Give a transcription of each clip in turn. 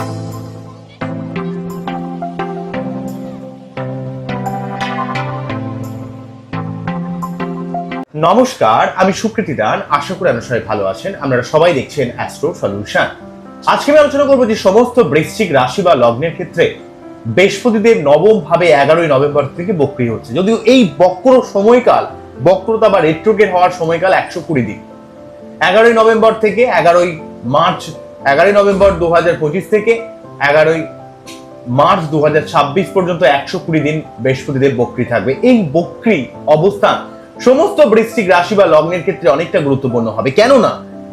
নমস্কার, আমি সুকৃতি দান। আশা করি আপনারা সবাই ভালো আছেন। আপনারা সবাই দেখছেন অ্যাস্ট্রো সলিউশন আজকে আমি আলোচনা করব যে সমস্ত বৃশ্চিক রাশি বা লগ্নের ক্ষেত্রে বৃহস্পতিদেব নবম ভাবে এগারোই নভেম্বর থেকে বক্রি হচ্ছে। যদিও এই বক্র সময়কাল, বক্রতা বা রেট্রোগেট হওয়ার সময়কাল একশো কুড়ি দিন। এগারোই নভেম্বর থেকে এগারোই মার্চ এগারোই নভেম্বর দু হাজার পঁচিশ থেকে এগারোই মার্চ দুহাজার ছাব্বিশ পর্যন্ত একশো কুড়ি দিন বৃহস্পতিদেব বক্রি থাকবে। এই বক্রি অবস্থান সমস্ত বৃশ্চিক রাশি বা লগ্নের ক্ষেত্রে অনেকটা গুরুত্বপূর্ণ হবে। কেননা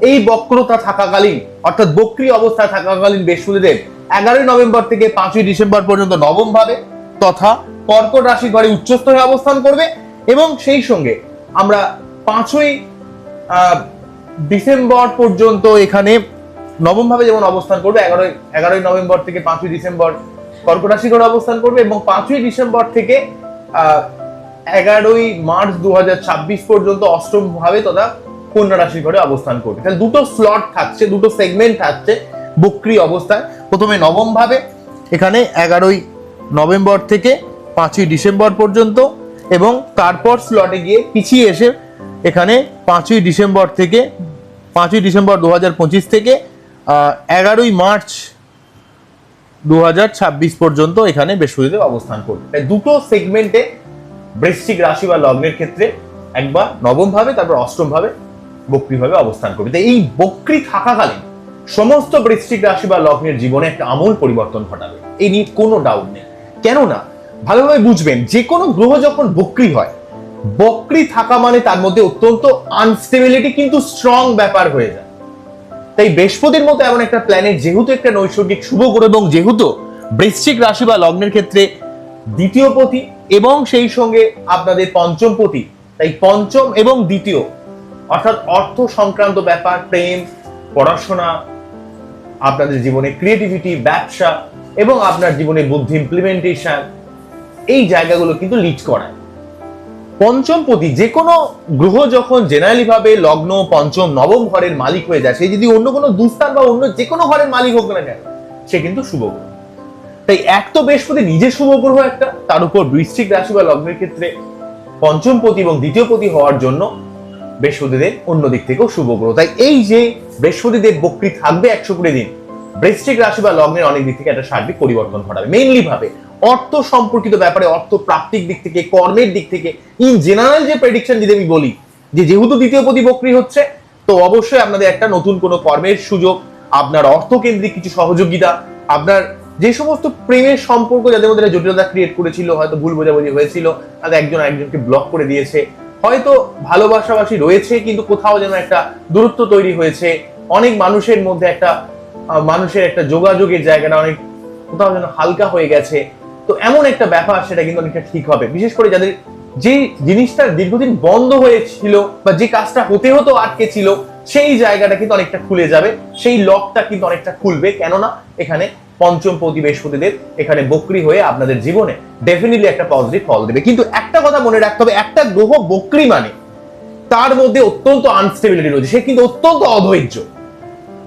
এই বক্রতা থাকাকালীন, অর্থাৎ বক্রি অবস্থায় থাকাকালীন বৃহস্পতিদেব এগারোই নভেম্বর থেকে পাঁচই ডিসেম্বর পর্যন্ত নবম ভাবে তথা কর্কট রাশি ঘরে উচ্চস্থ হয়ে অবস্থান করবে এবং সেই সঙ্গে আমরা পাঁচই ডিসেম্বর পর্যন্ত এখানে নবম ভাবে যেমন অবস্থান করবে, এগারোই এগারোই নভেম্বর থেকে পাঁচই ডিসেম্বর কর্কট রাশি ঘরে অবস্থান করবে এবং পাঁচই ডিসেম্বর থেকে এগারোই মার্চ দু হাজার ছাব্বিশ পর্যন্ত অষ্টম ভাবে তথা কন্যা রাশি ঘরে অবস্থান করবে। তাহলে দুটো স্লট থাকছে, দুটো সেগমেন্ট থাকছে বক্রি অবস্থায়। প্রথমে নবম ভাবে এখানে এগারোই নভেম্বর থেকে পাঁচই ডিসেম্বর পর্যন্ত এবং তারপর স্লটে গিয়ে পিছিয়ে এসে এখানে পাঁচই ডিসেম্বর থেকে, পাঁচই ডিসেম্বর দু হাজার পঁচিশ থেকে এগারোই মার্চ দু হাজার ছাব্বিশ পর্যন্ত এখানে বৃহস্পতিদেব অবস্থান করবে। তাই দুটো সেগমেন্টে বৃশ্চিক রাশি বা লগ্নের ক্ষেত্রে একবার নবম ভাবে তারপর অষ্টম ভাবে বক্রি ভাবে অবস্থান করবে। তাই এই বক্রি থাকাকালীন সমস্ত বৃশ্চিক রাশি বা লগ্নের জীবনে একটা আমূল পরিবর্তন ঘটাবে। এই নিয়ে কোনো ডাউট নেই। কেননা, ভালোভাবে বুঝবেন যে কোনো গ্রহ যখন বক্রি হয়, বক্রি থাকা মানে তার মধ্যে অত্যন্ত আনস্টেবিলিটি কিন্তু স্ট্রং ব্যাপার হয়ে যায়। তাই বৃহস্পতির মতো এমন একটা প্ল্যানেট যেহেতু একটা নৈসর্গিক শুভ গ্রহ এবং যেহেতু বৃশ্চিক রাশি বা লগ্নের ক্ষেত্রে দ্বিতীয় পতি এবং সেই সঙ্গে আপনাদের পঞ্চম পতি, তাই পঞ্চম এবং দ্বিতীয়, অর্থাৎ অর্থ সংক্রান্ত ব্যাপার, প্রেম, পড়াশোনা, আপনাদের জীবনে ক্রিয়েটিভিটি ব্যবসা এবং আপনার জীবনে বুদ্ধি ইমপ্লিমেন্টেশন এই জায়গাগুলো কিন্তু লিড করায়। পঞ্চম পতি যে কোনো গ্রহ যখন জেনারেলি ভাবে লগ্ন, পঞ্চম, নবম ঘরের মালিক হয়ে যায়, সে যদি অন্য কোনো দুস্থান বা অন্য যে কোনো ঘরের মালিক হোক না কেন, সে কিন্তু শুভ গ্রহ। তাই এক তো বৃহস্পতি নিজে শুভ গ্রহ একটা, তার উপর বৃশ্চিক রাশি বা লগ্নের ক্ষেত্রে পঞ্চম পতি এবং দ্বিতীয় পতি হওয়ার জন্য বৃহস্পতিদের অন্য দিক থেকেও শুভ গ্রহ। তাই এই যে বৃহস্পতিদের বক্রি থাকবে একশো কুড়ি দিন, বৃশ্চিক রাশি বা লগ্নের অনেক দিক থেকে একটা সার্বিক পরিবর্তন ঘটাবে মেইনলি ভাবে। অর্থ সম্পর্কিত ব্যাপারে, অর্থ প্রাপ্তিক দিক থেকে, কর্মের দিক থেকে ইন জেনারেল যে প্রেডিকশন যদি আমি বলি, যে যেহেতু দ্বিতীয় পতি বক্রি হচ্ছে, তো অবশ্যই আপনাদের একটা নতুন কোনো কর্মের সুযোগ, আপনার অর্থকেন্দ্রিক কিছু সহযোগিতা, আপনার যে সমস্ত প্রেমের সম্পর্ক যাদের মধ্যে জটিলতা ক্রিয়েট করেছিল, হয়তো ভুল বোঝাবুঝি হয়েছিল, তাদের একজন একজনকে ব্লক করে দিয়েছে, হয়তো ভালোবাসাবাসি রয়েছে, কিন্তু কোথাও যেন একটা দূরত্ব তৈরি হয়েছে, অনেক মানুষের মধ্যে একটা মানুষের একটা যোগাযোগের জায়গাটা অনেক কোথাও যেন হালকা হয়ে গেছে তো এমন একটা ব্যাপার সেটা কিন্তু অনেকটা ঠিক হবে। বিশেষ করে যাদের যে জিনিসটা দীর্ঘদিন বন্ধ হয়েছিল বা যে কাজটা হতে হতো আটকে ছিল, সেই জায়গাটা কিন্তু অনেকটা খুলে যাবে। সেই লকটা কিন্তু অনেকটা খুলবে। কেননা এখানে পঞ্চম পতি বৃহস্পতিদের এখানে বক্রি হয়ে আপনাদের জীবনে ডেফিনেটলি একটা পজিটিভ ফল দেবে। কিন্তু একটা কথা মনে রাখতে হবে, একটা গ্রহ বক্রি মানে তার মধ্যে অত্যন্ত আনস্টেবিলিটি রয়েছে। সে কিন্তু অত্যন্ত অধৈর্য।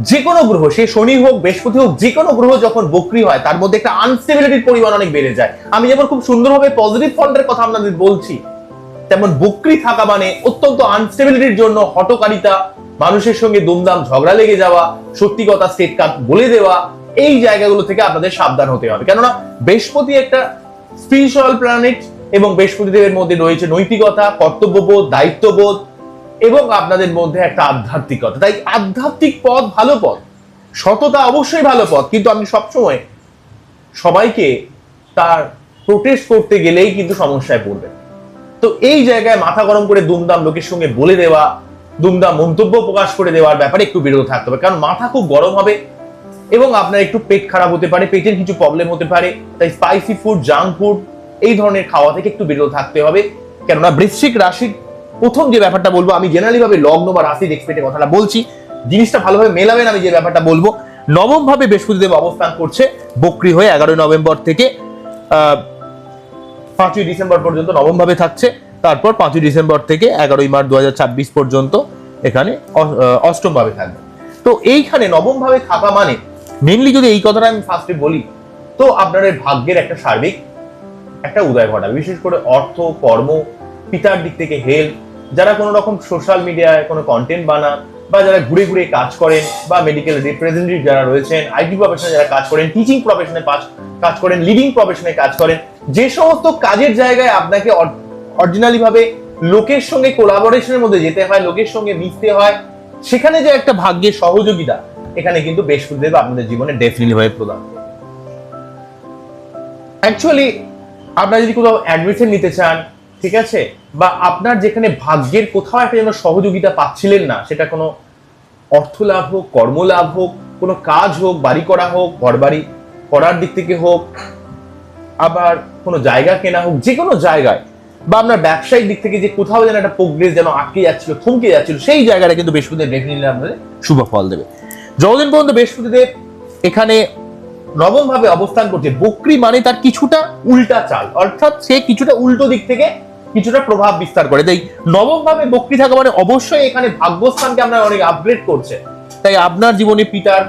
যে কোনো গ্রহ, সে শনি হোক, বৃহস্পতি হোক যে কোনো গ্রহ যখন বক্রি হয়, তার মধ্যে একটা আনস্টেবিলিটির পরিমাণ অনেক বেড়ে যায়। আমি যেমন খুব সুন্দরভাবে পজিটিভ ফন্ডের কথা আপনাদের বলছি, তেমন বক্রি থাকা মানে অত্যন্ত আনস্টেবিলিটির জন্য হটকারিতা মানুষের সঙ্গে দুমদাম ঝগড়া লেগে যাওয়া, সত্যি কথা স্টেট কাট বলে দেওয়া, এই জায়গাগুলো থেকে আপনাদের সাবধান হতে হবে। কেননা বৃহস্পতি একটা স্পিরিচুয়াল প্ল্যানেট এবং বৃহস্পতি দেবের মধ্যে রয়েছে নৈতিকতা, কর্তব্যবোধ, দায়িত্ববোধ এবং আপনাদের মধ্যে একটা আধ্যাত্মিকতা। তাই আধ্যাত্মিক পথ ভালো পথ। সততা অবশ্যই ভালো পথ, কিন্তু আপনি সবসময় সবাইকে তার প্রোটেস্ট করতে গেলেই কিন্তু সমস্যায় পড়বেন। তো এই জায়গায় মাথা গরম করে দুমদাম লোকের সঙ্গে বলে দেওয়া, দুমদাম মন্তব্য প্রকাশ করে দেওয়ার ব্যাপারে একটু বিরত থাকতে হবে। কারণ মাথা খুব গরম হবে এবং আপনার একটু পেট খারাপ হতে পারে, পেটের কিছু প্রবলেম হতে পারে, তাই স্পাইসি ফুড জাঙ্ক ফুড এই ধরনের খাওয়া থেকে একটু বিরত থাকতে হবে। কেননা বৃশ্চিক রাশির প্রথম যে ব্যাপারটা বলব আমি জেনারেলি ভাবে লগ্ন বা রাশির এক্সপেক্টের কথাটা বলছি। জিনিসটা ভালোভাবে মেলাবেন আমি যে ব্যাপারটা বলব। নবম ভাবে বৃহস্পতিদেব অবস্থান করছে বক্রি হয়ে এগারোই নভেম্বর থেকে পাঁচই ডিসেম্বর পর্যন্ত নবম ভাবে থাকছে। তারপর পাঁচই ডিসেম্বর থেকে এগারোই মার্চ দু হাজার ছাব্বিশ পর্যন্ত এখানে অ- আহ, অষ্টম ভাবে থাকবে। তো এইখানে নবম ভাবে থাকা মানে মেনলি যদি এই কথাটা আমি ফার্স্টে বলি তো আপনার এই ভাগ্যের একটা সার্বিক একটা উদয় ঘটাবে। বিশেষ করে অর্থ কর্ম পিতার দিক থেকে হেল্প যারা কোনো রকম সোশ্যাল মিডিয়ায় কোনো কন্টেন্ট বানান বা যারা ঘুরে ঘুরে কাজ করেন বা মেডিকেল রিপ্রেজেন্টেটিভ যারা রয়েছেন আইটি প্রফেশনে যারা কাজ করেন টিচিং প্রফেশনে কাজ করেন লিডিং প্রফেশনে কাজ করেন, যে সমস্ত কাজের জায়গায় আপনাকে অরিজিনালি ভাবে লোকের সঙ্গে কোলাবোরেশনের মধ্যে যেতে হয়, লোকের সঙ্গে মিশতে হয়, সেখানে যে একটা ভাগ্যের সহযোগিতা, এখানে কিন্তু বেশ বৃহস্পতিদেব আপনাদের জীবনে ডেফিনেটলি ভাবে প্রদান অ্যাকচুয়ালি আপনারা যদি কোথাও অ্যাডমিশন নিতে চান ঠিক আছে? বা আপনার যেখানে ভাগ্যের কোথাও একটা যেন সহযোগিতা পাচ্ছিলেন না, সেটা কোনো অর্থ লাভ হোক কর্মলাভ হোক, কোনো কাজ হোক, বাড়ি করা হোক ঘর বাড়ি করার দিক থেকে হোক, আবার কোনো জায়গা কেনা হোক যে কোনো জায়গায়, বা আপনার ব্যবসায়িক দিক থেকে যে কোথাও যেন একটা প্রোগ্রেস যেন আটকে যাচ্ছিল, থমকে যাচ্ছিল, সেই জায়গাটা কিন্তু বৃহস্পতিদেব নিলে আপনাদের শুভ ফল দেবে। যতদিন পর্যন্ত বৃহস্পতিদেব এখানে নবম ভাবে অবস্থান করছে, বকরি মানে তার কিছুটা উল্টা চাল, অর্থাৎ সে কিছুটা উল্টো দিক থেকে কিছুটা প্রভাব বিস্তার করে। তাই নবম ভাবে বক্রি থাকা মানে অবশ্যই এখানে ভাগ্যস্থানকে আমরা অনেক আপগ্রেড করছে। তাই আপনার জীবনে পিতার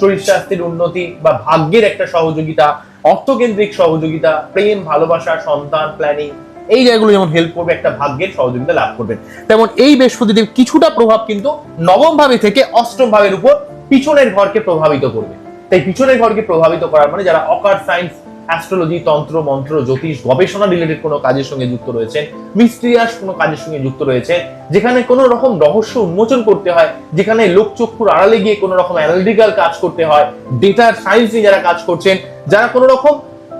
শরীর স্বাস্থ্যের উন্নতি বা ভাগ্যের একটা সহযোগিতা, অর্থকেন্দ্রিক সহযোগিতা, প্রেম, ভালোবাসা, সন্তান প্ল্যানিং এই জায়গাগুলো যেমন হেল্প করবে, একটা ভাগ্যের সহযোগিতা লাভ করবেন তেমন এই বৃহস্পতিদেব কিছুটা প্রভাব কিন্তু নবম ভাবে থেকে অষ্টম ভাবের উপর পিছনের ঘরকে প্রভাবিত করবে। তাই পিছনের ঘরকে প্রভাবিত করার মানে যারা অকার সায়েন্স অ্যাস্ট্রোলজি তন্ত্র মন্ত্র জ্যোতিষ গবেষণা রিলেটেড কোনো কাজের সঙ্গে যুক্ত রয়েছেন মিস্ট্রিয়াস কোনো কাজের সঙ্গে যুক্ত রয়েছে যেখানে কোনো রকম রহস্য উন্মোচন করতে হয়, যেখানে লোকচক্ষুর আড়ালে গিয়ে কোনো রকম অ্যানালিটিক্যাল কাজ করতে হয় ডেটার সায়েন্স নিয়ে যারা কাজ করছেন, যারা কোনো রকম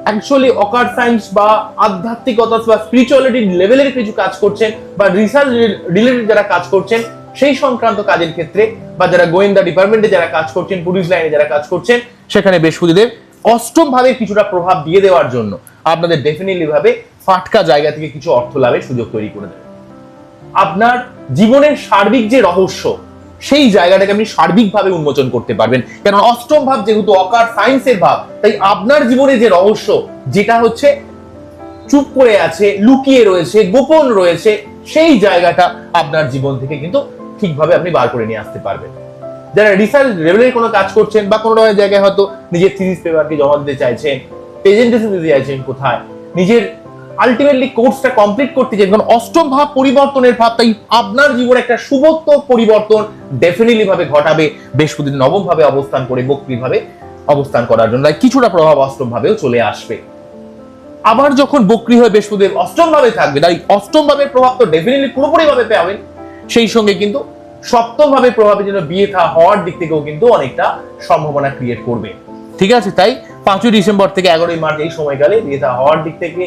অ্যাকচুয়ালি অকার সায়েন্স বা আধ্যাত্মিকতা বা স্পিরিচুয়ালিটি লেভেলের কিছু কাজ করছেন বা রিসার্চ রিলেটেড যারা কাজ করছেন, সেই সংক্রান্ত কাজের ক্ষেত্রে বা যারা গোয়েন্দা ডিপার্টমেন্টে যারা কাজ করছেন পুলিশ লাইনে যারা কাজ করছেন, সেখানে বৃহস্পতিদেব অষ্টম ভাবে কিছুটা প্রভাব দিয়ে দেওয়ার জন্য আপনাদের ডেফিনেটলি ভাবে ফাটকা জায়গা থেকে কিছু অর্থ লাভের সুযোগ তৈরি করে দেবে। আপনার জীবনের সার্বিক যে রহস্য, সেই জায়গাটাকে আপনি সার্বিকভাবে উন্মোচন করতে পারবেন। কারণ অষ্টম ভাব যেহেতু অকার সায়েন্সের ভাব, তাই আপনার জীবনে যে রহস্য, যেটা হচ্ছে চুপ করে আছে, লুকিয়ে রয়েছে, গোপন রয়েছে, সেই জায়গাটা আপনার জীবন থেকে কিন্তু ঠিকভাবে আপনি বার করে নিয়ে আসতে পারবেন। যারা রিসার্চ লেভেলের কোনো কাজ করছেন বা কোনো জায়গায় হয়তো নিজের থিসিস পেপারকে জমা দিতে চাইছেন প্রেজেন্টেশন দিতে চাইছেন কোথায়? নিজের আলটিমেটলি কোর্সটা কমপ্লিট করতে চাই কারণ অষ্টম ভাব পরিবর্তনের ভাব, তাই আপনার জীবনে একটা শুভত্ব পরিবর্তন ডেফিনেটলি ভাবে ঘটাবে বৃহস্পতি নবম ভাবে অবস্থান করে বক্রি ভাবে অবস্থান করার জন্য কিছুটা প্রভাব অষ্টম ভাবেও চলে আসবে। আবার যখন বক্রি হয়ে বৃহস্পতিদেব অষ্টম ভাবে থাকবে, তাই অষ্টম ভাবের প্রভাব তো ডেফিনেটলি পুরোপুরি ভাবে পাবেন সেই সঙ্গে কিন্তু সপ্তম ভাবে প্রভাবের জন্য বিয়ে থা হওয়ার দিক থেকেও কিন্তু অনেকটা সম্ভাবনা ক্রিয়েট করবে। ঠিক আছে? তাই পাঁচই ডিসেম্বর থেকে এগারোই মার্চ এই সময়কালে বিয়ে থা হওয়ার দিক থেকে,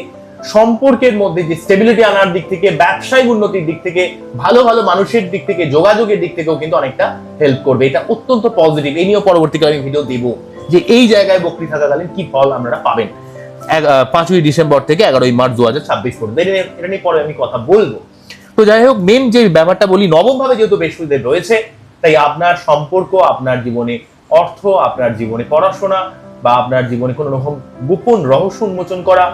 সম্পর্কের মধ্যে যে স্টেবিলিটি আনার দিক থেকে, ব্যবসায়িক উন্নতির দিক থেকে, ভালো ভালো মানুষের দিক থেকে, যোগাযোগের দিক থেকেও কিন্তু অনেকটা হেল্প করবে। এটা অত্যন্ত পজিটিভ এই নিয়েও পরবর্তীকালে আমি ভিডিও দেব যে এই জায়গায় বক্রি থাকাকালীন কি ফল আপনারা পাবেন। পাঁচই ডিসেম্বর থেকে এগারোই মার্চ দু হাজার ছাব্বিশ পর্যন্ত। এটা নিয়ে পরে আমি কথা বলব। তো যাই হোক মেন যে ব্যাপারটা বলি নবম ভাবে যেহেতু বৃহস্পতিদেব রয়েছে, তাই আপনার সম্পর্ক, আপনার জীবনে অর্থ, আপনার জীবনে পড়াশোনা বা আপনার জীবনে কোনো রকম গোপন রহস্য উন্মোচন করা,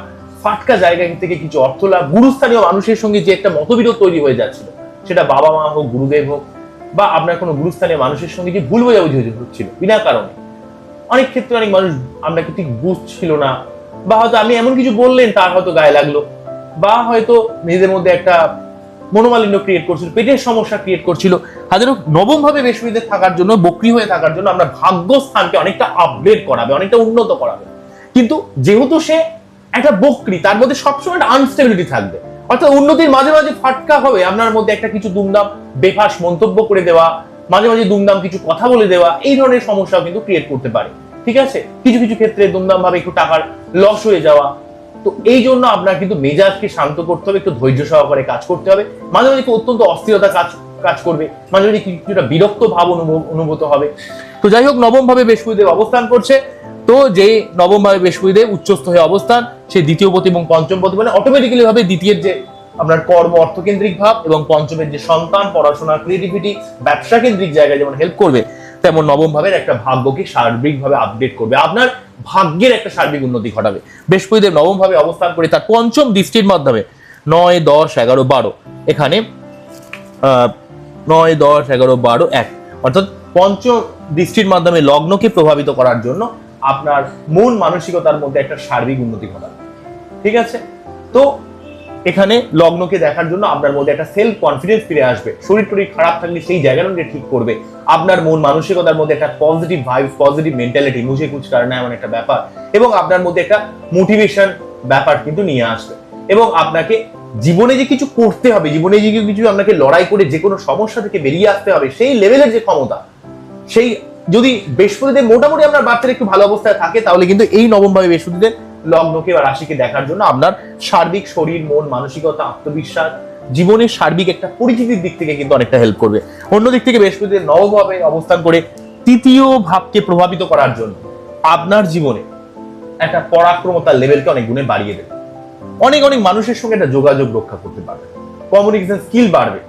ফাটকা জায়গা থেকে কিছু অর্থ লাভ, গুরুস্থানীয় মানুষের সঙ্গে যে একটা মতবিরোধ তৈরি হয়ে যাচ্ছিল, সেটা বাবা মা হোক, গুরুদেব হোক, বা আপনার কোনো গুরুস্থানীয় মানুষের সঙ্গে যে ভুল বোঝাবুঝি হচ্ছিল, বিনা কারণে। অনেক ক্ষেত্রে অনেক মানুষ আপনাকে ঠিক বুঝছিল না, বা হয়তো আপনি এমন কিছু বললেন, তার হয়তো গায়ে লাগল, বা হয়তো নিজেদের মধ্যে একটা মনোমালিন্য ক্রিয়েট করছিল, পেটের সমস্যা ক্রিয়েট করছিল। হাজার হোক নবম ভাবে বেশমিতে থাকার জন্য, বক্রি হয়ে থাকার জন্য আমরা ভাগ্যস্থানকে অনেকটা আপগ্রেড করাবে, অনেকটা উন্নত করাবে। কিন্তু যেহেতু সে একটা বক্রি, তার মধ্যে সবসময় একটা আনস্টেবিলিটি থাকবে। অর্থাৎ উন্নতির মাঝে মাঝে ফাটকা হবে, আপনার মধ্যে একটা কিছু দুমদাম, বেফাস মন্তব্য করে দেওয়া, মাঝে মাঝে দুমদাম কিছু কথা বলে দেওয়া, এই ধরনের সমস্যাও কিন্তু ক্রিয়েট করতে পারে। ঠিক আছে? কিছু কিছু ক্ষেত্রে দুমদাম ভাবে একটু টাকার লস হয়ে যাওয়া তো এই জন্য আপনার কিন্তু মেজাজকে শান্ত করতে হবে, একটু ধৈর্য সহকারে কাজ করতে হবে। মাঝে মাঝে অত্যন্ত অস্থিরতা কাজ কাজ করবে। মাঝে মাঝে কিছুটা বিরক্ত ভাব অনুভব অনুভূত হবে। তো যাই হোক নবম ভাবে বৃহস্পতিদেব অবস্থান করছে। তো যে নবম ভাবে বৃহস্পতিদেব উচ্চস্থ হয়ে অবস্থান, সে দ্বিতীয় পতি এবং পঞ্চম পতি মানে অটোমেটিক্যালি ভাবে দ্বিতীয়ের যে আপনার কর্ম অর্থকেন্দ্রিক ভাব এবং পঞ্চমের যে সন্তান, পড়াশোনা ক্রিয়েটিভিটি ব্যবসা কেন্দ্রিক জায়গায় যেমন হেল্প করবে তেমন নবম ভাবের একটা ভাগ্যকে সার্বিকভাবে আপডেট করবে। আপনার ভাগ্যের একটা সার্বিক উন্নতি ঘটাবে। বৃহস্পতিদেব নবম ভাবে অবস্থান করে তার পঞ্চম দৃষ্টির মাধ্যমে নয়, দশ, এগারো, বারো। এখানে নয়, দশ, এগারো, বারো, এক। অর্থাৎ পঞ্চ দৃষ্টির মাধ্যমে লগ্নকে প্রভাবিত করার জন্য আপনার মন মানসিকতার মধ্যে একটা সার্বিক উন্নতি ঘটাবে। ঠিক আছে? তো এখানে লগ্নকে দেখার জন্য আপনার মধ্যে একটা সেলফ কনফিডেন্স ফিরে আসবে। শরীর টরীর খারাপ থাকলে সেই জায়গাটাকে ঠিক করবে। আপনার মন মানসিকতার মধ্যে একটা পজিটিভ ভাইব পজিটিভ মেন্টালিটি মুঝে কুচ কারণে এমন একটা ব্যাপার। এবং আপনার মধ্যে একটা মোটিভেশন ব্যাপার কিন্তু নিয়ে আসবে। এবং আপনাকে জীবনে যে কিছু করতে হবে, জীবনে যে কিছু আপনাকে লড়াই করে যে কোনো সমস্যা থেকে বেরিয়ে আসতে হবে, সেই লেভেলের যে ক্ষমতা, সেই যদি বৃহস্পতিদের মোটামুটি আপনার বাচ্চারা একটু ভালো অবস্থায় থাকে, তাহলে কিন্তু এই নবম ভাবে বৃহস্পতিদের লগ্নকে বা রাশিকে দেখার জন্য আপনার সার্বিক শরীর, মন, মানসিকতা, আত্মবিশ্বাস, জীবনের সার্বিক একটা পরিচিতির দিক থেকে কিন্তু অনেকটা হেল্প করবে। অন্য দিক থেকে বৃহস্পতিদের নবমভাবে অবস্থান করে তৃতীয় ভাবকে প্রভাবিত করার জন্য আপনার জীবনে একটা পরাক্রমতার লেভেলকে অনেক গুণে বাড়িয়ে দেবে। অনেক অনেক মানুষের সঙ্গে একটা যোগাযোগ রক্ষা করতে পারবে। কমিউনিকেশন স্কিল বাড়বে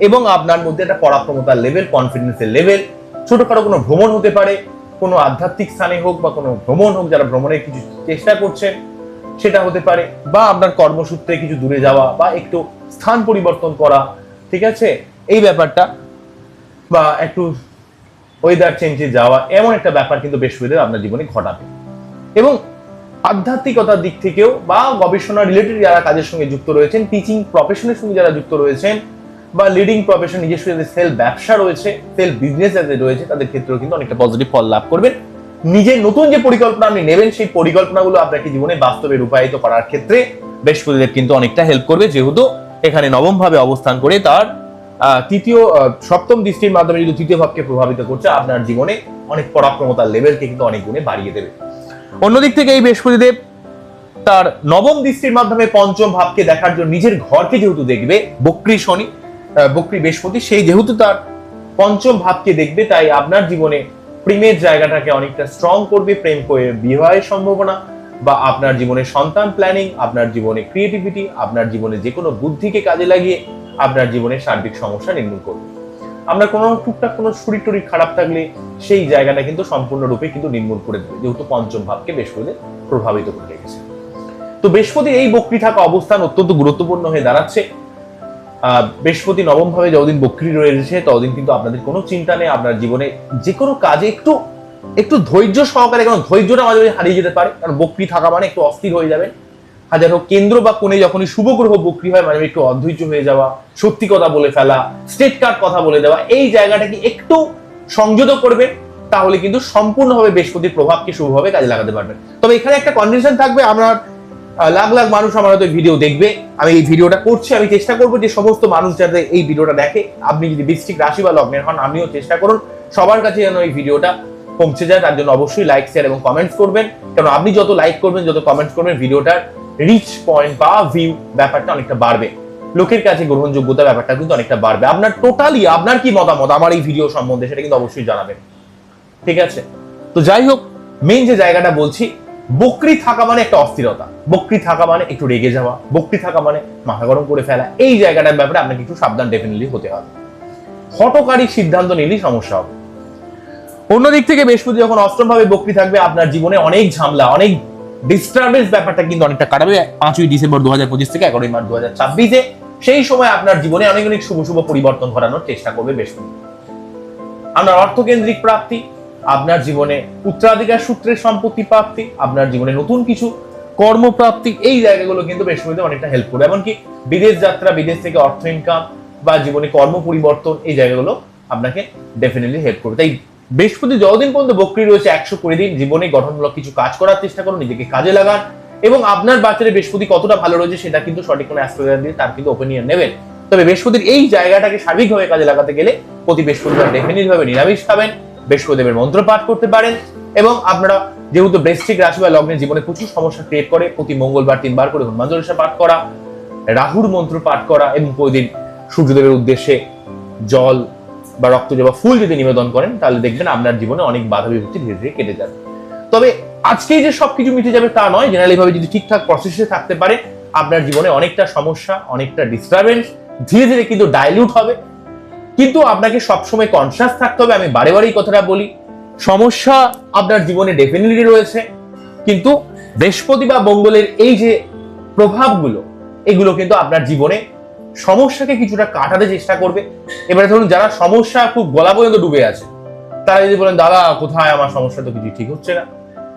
এবং আপনার মধ্যে একটা পরাক্রমতার লেভেল কনফিডেন্সের লেভেল ছোটখাটো কোনো ভ্রমণ হতে পারে কোনো আধ্যাত্মিক স্থানে হোক বা কোনো ভ্রমণ হোক, যারা ভ্রমণের কিছু চেষ্টা করছেন, সেটা হতে পারে, বা আপনার কর্মসূত্রে কিছু দূরে যাওয়া, বা একটু স্থান পরিবর্তন করা, ঠিক আছে? এই ব্যাপারটা, বা একটু ওয়েদার চেঞ্জে যাওয়া, এমন একটা ব্যাপার কিন্তু বেশ আপনার জীবনে ঘটাবে। এবং আধ্যাত্মিকতার দিক থেকেও, বা গবেষণা রিলেটেড যারা কাজের সঙ্গে যুক্ত রয়েছেন টিচিং প্রফেশনের সঙ্গে যারা যুক্ত রয়েছেন বা লিডিং প্রফেশন নিজস্ব যাদের সেল ব্যবসা রয়েছে সেল বিজনেস যাদের রয়েছে, তাদের ক্ষেত্রেও কিন্তু অনেকটা পজিটিভ ফল লাভ করবেন। নিজের নতুন যে পরিকল্পনা আপনি নেবেন, সেই পরিকল্পনাগুলো আপনাকে জীবনে বাস্তবে রূপায়িত করার ক্ষেত্রে বৃহস্পতিদেব কিন্তু অনেকটা হেল্প করবে, যেহেতু এখানে নবম ভাবে অবস্থান করে তার তৃতীয় সপ্তম দৃষ্টির মাধ্যমে যদি তৃতীয় ভাবকে প্রভাবিত করছে, আপনার জীবনে অনেক পরাক্রমতার লেভেলকে কিন্তু অনেক গুণে বাড়িয়ে দেবে। অন্যদিক থেকে এই বৃহস্পতিদেব তার নবম দৃষ্টির মাধ্যমে পঞ্চম ভাবকে দেখার জন্য নিজের ঘরকে যেহেতু দেখবে, বক্রী শনি বক্রী বৃহস্পতি, সেই যেহেতু তার পঞ্চম ভাবকে দেখবে, তাই আপনার জীবনে প্রেমের জায়গাটাকে অনেকটা স্ট্রং করবে। প্রেম করে বিবাহের সম্ভাবনা বা আপনার জীবনে সন্তান প্ল্যানিং আপনার জীবনে ক্রিয়েটিভিটি আপনার জীবনে যে কোনো বুদ্ধিকে কাজে লাগিয়ে আপনার জীবনে সার্বিক সমস্যা নির্মূল করবে। আমরা কোনো টুকটাক কোনো শরীর টরীর খারাপ থাকলে সেই জায়গাটা কিন্তু সম্পূর্ণরূপে কিন্তু নির্মূল করে দেবে, যেহেতু পঞ্চম ভাবকে বৃহস্পতি প্রভাবিত করে রেখেছে। তো বৃহস্পতি এই বক্রি থাকা অবস্থান অত্যন্ত গুরুত্বপূর্ণ হয়ে দাঁড়াচ্ছে। বৃহস্পতি নবম ভাবে যতদিন বক্রি রয়েছে, ততদিন কিন্তু আপনাদের কোনো চিন্তা নেই, আপনার জীবনে যে কোনো কাজে একটু একটু ধৈর্য সহকারে, কারণ ধৈর্যটা মাঝে হারিয়ে যেতে পারে, কারণ বক্রি থাকা মানে একটু অস্থির হয়ে যাবে। হাজার হোক কেন্দ্র বা কোণে যখনই শুভ গ্রহ বক্রি হয়, মাঝে একটু অধৈর্য হয়ে যাওয়া, সত্যি কথা বলে ফেলা, স্টেট কার্ড কথা বলে দেওয়া, এই জায়গাটাকে একটু সংযত করবেন, তাহলে কিন্তু সম্পূর্ণভাবে বৃহস্পতির প্রভাবকে শুভভাবে কাজে লাগাতে পারবেন। তবে এখানে একটা কন্ডিশন থাকবে, আপনার লাখ লাখ মানুষ আমার হয়তো ভিডিও দেখবে। আমি এই ভিডিওটা করছি, আমি চেষ্টা করব যে সমস্ত মানুষ যাতে এই ভিডিওটা দেখে। আপনি যদি বৃষ্টিক রাশি বা লগ্নের হন আপনিও চেষ্টা করুন সবার কাছে যেন এই ভিডিওটা পৌঁছে যায়। তার জন্য অবশ্যই লাইক শেয়ার এবং কমেন্টস করবেন। কারণ আপনি যত লাইক করবেন, যত কমেন্টস করবেন ভিডিওটার রিচ পয়েন্ট বা ভিউ ব্যাপারটা অনেকটা বাড়বে। লোকের কাছে গ্রহণযোগ্যতা ব্যাপারটা কিন্তু অনেকটা বাড়বে। আপনার টোটালি আপনার কি মতামত? আমার এই ভিডিও সম্বন্ধে সেটা কিন্তু অবশ্যই জানাবেন। ঠিক আছে? তো যাই হোক মেন যে জায়গাটা বলছি বকরি থাকা মানে একটা অস্থিরতা। বকরি থাকা মানে একটু রেগে যাওয়া, বকরি থাকা মানে মাথা গরম করে ফেলা। এই জায়গাটার ব্যাপারে আপনাকে একটু সাবধান ডেফিনেটলি হতে হবে। হটকারী সিদ্ধান্ত নিলেই সমস্যা হবে। অন্যদিক থেকে বৃহস্পতি যখন অষ্টম ভাবে বকরি থাকবে, আপনার জীবনে অনেক ঝামেলা, অনেক ডিস্টারবেন্স ব্যাপারটা কিন্তু অনেকটা কাটাবে। পাঁচই ডিসেম্বর দু হাজার পঁচিশ থেকে এগারোই মার্চ দু হাজার সেই সময় আপনার জীবনে অনেক অনেক শুভ শুভ পরিবর্তন ঘটানোর চেষ্টা করবে বৃহস্পতি। আপনার অর্থকেন্দ্রিক প্রাপ্তি আপনার জীবনে উত্তরাধিকার সূত্রের সম্পত্তি প্রাপ্তি, আপনার জীবনে নতুন কিছু কর্মপ্রাপ্তি, এই জায়গাগুলো কিন্তু বৃহস্পতি অনেকটা হেল্প করবে এমনকি বিদেশ যাত্রা, বিদেশ থেকে অর্থ ইনকাম বা জীবনে কর্ম পরিবর্তন, এই জায়গাগুলো আপনাকে ডেফিনেটলি হেল্প করবে। তাই বৃহস্পতি যতদিন পর্যন্ত বক্রি রয়েছে, একশো কুড়ি দিন জীবনে গঠনমূলক কিছু কাজ করার চেষ্টা করুন, নিজেকে কাজে লাগান এবং আপনার বাচ্চাদের বৃহস্পতি কতটা ভালো রয়েছে সেটা কিন্তু সঠিক কোনো অ্যাস্ট্রোলজার দিয়ে তার কিন্তু ওপিনিয়ন নেবেন। তবে বৃহস্পতির এই জায়গাটাকে সার্বিকভাবে কাজে লাগাতে গেলে প্রতি বৃহস্পতিবার ডেফিনেটলি ভাবে নিরামিষ খাবেন। বৃহস্পতিদেবের মন্ত্র পাঠ করতে পারেন এবং আপনারা যেহেতু বৃশ্চিক রাশি বা লগ্নের জীবনে প্রচুর সমস্যা ক্রিয়েট করে, প্রতি মঙ্গলবার তিনবার করে হনুমান চল্লিশা পাঠ করা, রাহুর মন্ত্র পাঠ করা এবং প্রতিদিন সূর্যদেবের উদ্দেশ্যে জল বা রক্ত বা ফুল যদি নিবেদন করেন, তাহলে দেখবেন আপনার জীবনে অনেক বাধা বিপত্তি ধীরে ধীরে কেটে যাবে। তবে আজকেই যে সবকিছু মিটে যাবে তা নয় জেনারেলি ভাবে যদি ঠিকঠাক প্রসেসে থাকতে পারে, আপনার জীবনে অনেকটা সমস্যা, অনেকটা ডিস্টারবেন্স ধীরে ধীরে কিন্তু ডাইলিউট হবে। কিন্তু আপনাকে সবসময় কনসিয়াস থাকতে হবে, আমি বারে বারেই কথাটা বলি। সমস্যা আপনার জীবনে ডেফিনেটলি রয়েছে, কিন্তু বৃহস্পতি বা মঙ্গলের এই যে প্রভাবগুলো, এগুলো কিন্তু আপনার জীবনে সমস্যাকে কিছুটা কাটাতে চেষ্টা করবে। এবারে ধরুন, যারা সমস্যা খুব গলা পর্যন্ত ডুবে আছে, তারা যদি বলেন, দাদা, কোথায় আমার সমস্যা? তো কিছু ঠিক হচ্ছে না।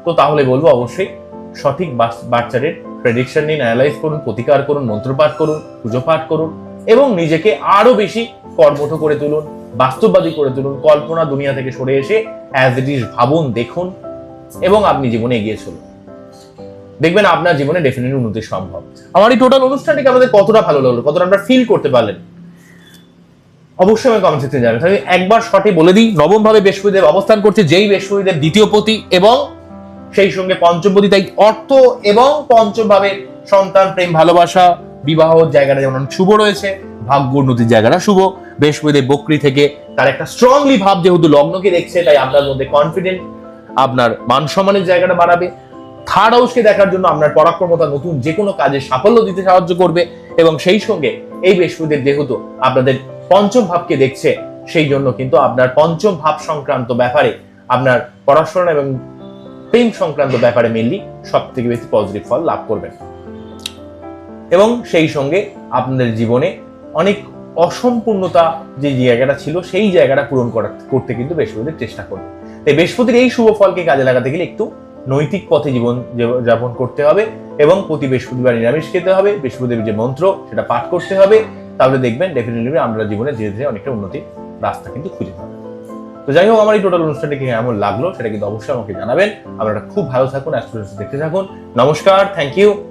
তো তাহলে বলব, অবশ্যই সঠিক বাচ- বাচ্চাদের প্রেডিকশন নিন অ্যানালাইজ করুন, প্রতিকার করুন, মন্ত্রপাঠ করুন পুজো পাঠ করুন এবং নিজেকে আরও বেশি কর্মঠ করে তুলুন, বাস্তববাদী করে তুলুন, কল্পনা দুনিয়া থেকে সরে এসে অ্যাজ ইট ইজ ভাবুন, দেখুন এবং আপনি জীবনে এগিয়ে চলুন। দেখবেন আপনার জীবনে ডেফিনেটলি উন্নতি সম্ভব। আমার এই টোটাল অনুষ্ঠানটিকে আমাদের কতটা ভালো লাগল, কতটা আমরা ফিল করতে পারলেন? অবশ্যই আমি কমেন্ট সেকশনে জানাবেন। একবার শর্টে বলে দিই নবম ভাবে বৃহস্পতিদেব অবস্থান করছে, যেই বৃহস্পতিদেব দ্বিতীয় পতি এবং সেই সঙ্গে পঞ্চমপতি তাই অর্থ এবং পঞ্চম ভাবে সন্তান, প্রেম, ভালোবাসা বিবাহ জায়গাটা যেমন শুভ রয়েছে, ভাগ্য উন্নতির জায়গাটা শুভ। বৃহস্পতিদেব বকরি থেকে তার একটা স্ট্রংলি ভাব যেহেতু লগ্নকে দেখছে, তাই আপনার মধ্যে কনফিডেন্ট আপনার মান সম্মানের জায়গাটা বাড়াবে। থার্ড হাউসকে দেখার জন্য আপনার পরাক্রমতা নতুন যে কোনো কাজে সাফল্য দিতে সাহায্য করবে এবং সেই সঙ্গে এই বৃহস্পতিদেব যেহেতু আপনাদের পঞ্চম ভাবকে দেখছে, সেই জন্য কিন্তু আপনার পঞ্চম ভাব সংক্রান্ত ব্যাপারে আপনার পড়াশোনা এবং প্রেম সংক্রান্ত ব্যাপারে মেনলি সব থেকে বেশি পজিটিভ ফল লাভ করবেন। এবং সেই সঙ্গে আপনাদের জীবনে অনেক অসম্পূর্ণতা যে জায়গাটা ছিল, সেই জায়গাটা পূরণ করা, করতে কিন্তু বৃহস্পতির চেষ্টা করবে। তাই বৃহস্পতির এই শুভ ফলকে কাজে লাগাতে গেলে একটু নৈতিক পথে জীবন যাপন করতে হবে এবং প্রতি বৃহস্পতিবার নিরামিষ খেতে হবে। বৃহস্পতির যে মন্ত্র, সেটা পাঠ করতে হবে। তাহলে দেখবেন ডেফিনেটলি আমরা জীবনে ধীরে ধীরে অনেকটা উন্নতির রাস্তা কিন্তু খুঁজে পাবো। তো যাই হোক, আমার এই টোটাল অনুষ্ঠানটি কেমন লাগল, সেটা কিন্তু অবশ্যই আমাকে জানাবেন। আপনারা খুব ভালো থাকুন অ্যাস্ট্রোলজি দেখতে থাকুন। নমস্কার থ্যাংক ইউ